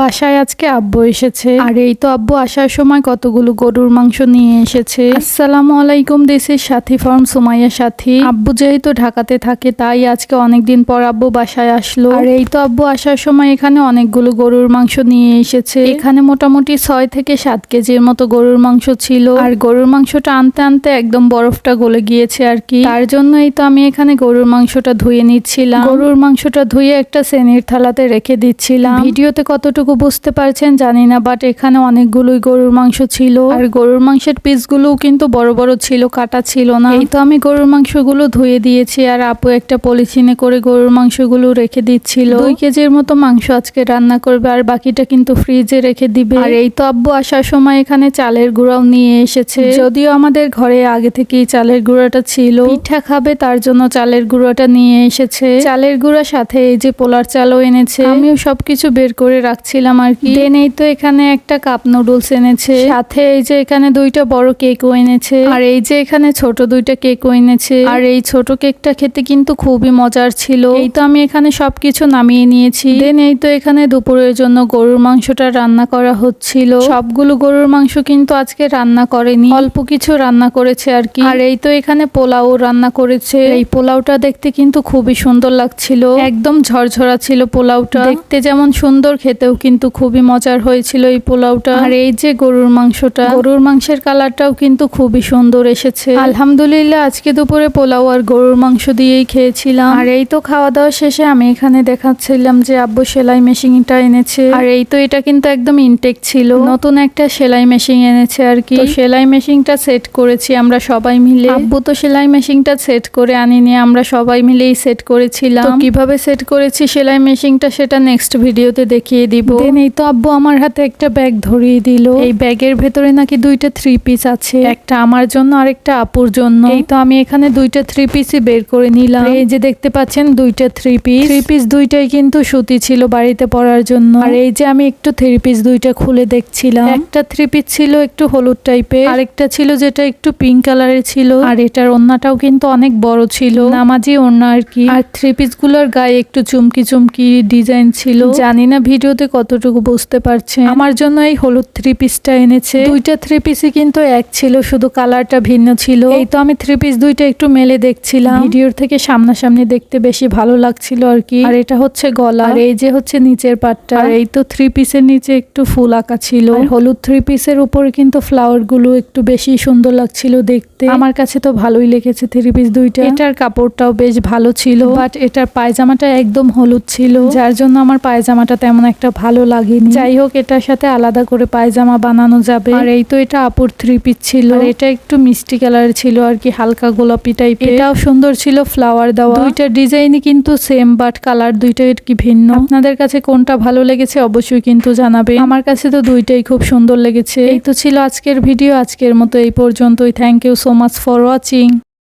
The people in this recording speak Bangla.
বাসায় আজকে আব্বু এসেছে। আর এই তো আব্বু আসার সময় কতগুলো গরুর মাংস নিয়ে এসেছে। আসসালামু আলাইকুম দেশের সাথী ফার্ম সুমাইয়া সাথী। আব্বু যেহেতু ঢাকাতে থাকে, তাই আজকে অনেকদিন পর আব্বু বাসায় আসলো। আর এই তো আব্বু আসার সময় এখানে অনেকগুলো গরুর মাংস নিয়ে এসেছে। এখানে মোটামুটি ছয় থেকে সাত কেজির মতো গরুর মাংস ছিল। আর গরুর মাংসটা আনতে আনতে একদম বরফটা গলে গিয়েছে আর কি। তার জন্যই তো আমি এখানে গরুর মাংসটা ধুয়ে নিচ্ছিলাম। গরুর মাংসটা ধুয়ে একটা শ্রেণির থালাতে রেখে দিচ্ছিলাম। ভিডিওতে কতটুকু বুঝতে পারছেন, জানি না বাট এখানে অনেকগুলোই গরুর মাংস ছিল। আর গরুর মাংসের পিসগুলোও কিন্তু বড় বড় ছিল, কাটা ছিল না। এই তো আমি গরুর মাংসগুলো ধুয়ে দিয়েছি, আর আপু একটা পলিথিনে করে গরুর মাংসগুলো রেখে দিচ্ছিল। দুই কেজির মতো মাংস আজকে রান্না করবে, আর বাকিটা কিন্তু ফ্রিজে রেখে দিবে। আর এই তো আব্বু আসার সময় এখানে চালের গুঁড়াও নিয়ে এসেছে। যদিও আমাদের ঘরে আগে থেকেই চালের গুঁড়াটা ছিল। পিঠা খাবে, তার জন্য চালের গুঁড়াটা নিয়ে এসেছে। চালের গুঁড়া সাথে এই যে পোলার চালও এনেছে। আমিও সবকিছু বের করে রাখছিলাম আর কি। দেন এই তো এখানে একটা কাপ নুডলস এনেছে। সাথে এই যে এখানে দুইটা বড় কেকও এনেছে। আর এই যে এখানে ছোট দুইটা কেকও এনেছে। আর এই ছোট কেকটা খেতে কিন্তু খুবই মজার ছিল। এই তো আমি এখানে সবকিছু নামিয়ে নিয়েছি। দেন এই তো এখানে দুপুরের জন্য গরুর মাংসটা রান্না করা হচ্ছিল। সবগুলো গরুর মাংস কিন্তু আজকে রান্না করেনি। অল্প কিছু রান্না করেছে আর কি। আর এই তো এখানে পোলাও রান্না করেছে। এই পোলাওটা দেখতে কিন্তু খুবই সুন্দর লাগছিল। একদম ঝরঝরা ছিল পোলাওটা। দেখতে যেমন সুন্দর খেতেও কিন্তু খুবই মজার হয়েছিল এই পোলাওটা। আর এই যে গরুর মাংসটা, গরুর মাংসের কালারটাও কিন্তু খুবই সুন্দর এসেছে। আলহামদুলিল্লাহ, আজকে দুপুরে পোলাও আর গরুর মাংস দিয়েই খেয়েছিলাম। আর এই তো খাওয়া দাওয়া শেষে আমি এখানে দেখাচ্ছিলাম যে আব্বু সেলাই মেশিনটা এনেছে। আর এই তো এটা কিন্তু একদম ইনটেক ছিল। নতুন একটা সেলাই মেশিন এনেছে আর কি। সেলাই মেশিনটা সেট করেছি আমরা সবাই মিলে। আব্বু তো সেলাই মেশিনটা সেট করে আনিনি, আমরা সবাই মিলেই সেট করেছিলাম। কীভাবে সেট করেছি সেলাই মেশিনটা সেটা নেক্সট ভিডিওতে দেখিয়ে দিব। দেন এই তো আব্বু আমার হাতে একটা ব্যাগ ধরিয়ে দিল। এই ব্যাগের ভেতরে নাকি দুইটা থ্রি পিস আছে। একটা আমার জন্য, আরেকটা আপুর জন্য। এই তো আমি এখানে দুইটা থ্রি পিসই বের করে নিলাম। এই যে দেখতে পাচ্ছেন, দুইটা থ্রি পিস থ্রি পিস দুইটাই কিন্তু সুতি ছিল বাড়িতে পরার জন্য। আর এই যে আমি একটু থ্রি পিস দুইটা খুলে দেখছিলাম। একটা থ্রি পিস ছিল একটু হলুদ টাইপের আরেকটা ছিল যেটা একটু পিঙ্ক কালারের ছিল। আর এটার ওন্নাটাও কিন্তু অনেক বড় ছিল। নামাজি ওন্না আর কি। আর থ্রি পিসগুলোর গায়ে একটু চুমকি চুমকি ডিজাইন ছিল। জানি না ভিডিওতে কতটুকু বুঝতে পারছেন আমার জন্য এই হলুদ থ্রি পিসটা এনেছে। দুইটা থ্রি পিসই কিন্তু এক ছিল, শুধু কালারটা ভিন্ন ছিল। এই তো আমি থ্রি পিস দুইটা একটু মেলে দেখছিলাম। ভিডিওর থেকে সামনাসামনি দেখতে বেশি ভালো লাগছিল আর কি। আর এটা হচ্ছে গলা। আর এই যে হচ্ছে নিচের পাটটা। আর এই তো থ্রি পিসের নিচে একটু ফুল আঁকা ছিল। হলুদ থ্রি পিসের উপরে কিন্তু ফ্লাওয়ারগুলো একটু বেশি সুন্দর লাগছিল দেখতে। আমার কাছে তো ভালোই লেগেছে থ্রি পিস দুইটা। এটার কাপড়টাও বেশ ভালো ছিল। বাট এটার পায়জামাটা একদম হলুদ ছিল। যার জন্য আমার পায়জামাটা তেমন একটা ভালো লাগেনি। যাই হোক এটার সাথে আলাদা করে পায়জামা বানানো যাবে। আর এই তো এটা আপুর থ্রি পিস ছিল। আর এটা একটু মিষ্টি কালার ছিল আর কি হালকা গোলাপি টাইপের এটাও সুন্দর ছিল ফ্লাওয়ার দেওয়া। দুইটা ডিজাইনই কিন্তু সেম বাট কালার দুইটা এর কি ভিন্ন। আপনাদের কাছে কোনটা ভালো লেগেছে অবশ্যই কিন্তু জানাবে আমার কাছে তো দুইটাই খুব সুন্দর লেগেছে। এই তো ছিল আজকের ভিডিও আজকের মতো এই পর্যন্তই। Thank you so much for watching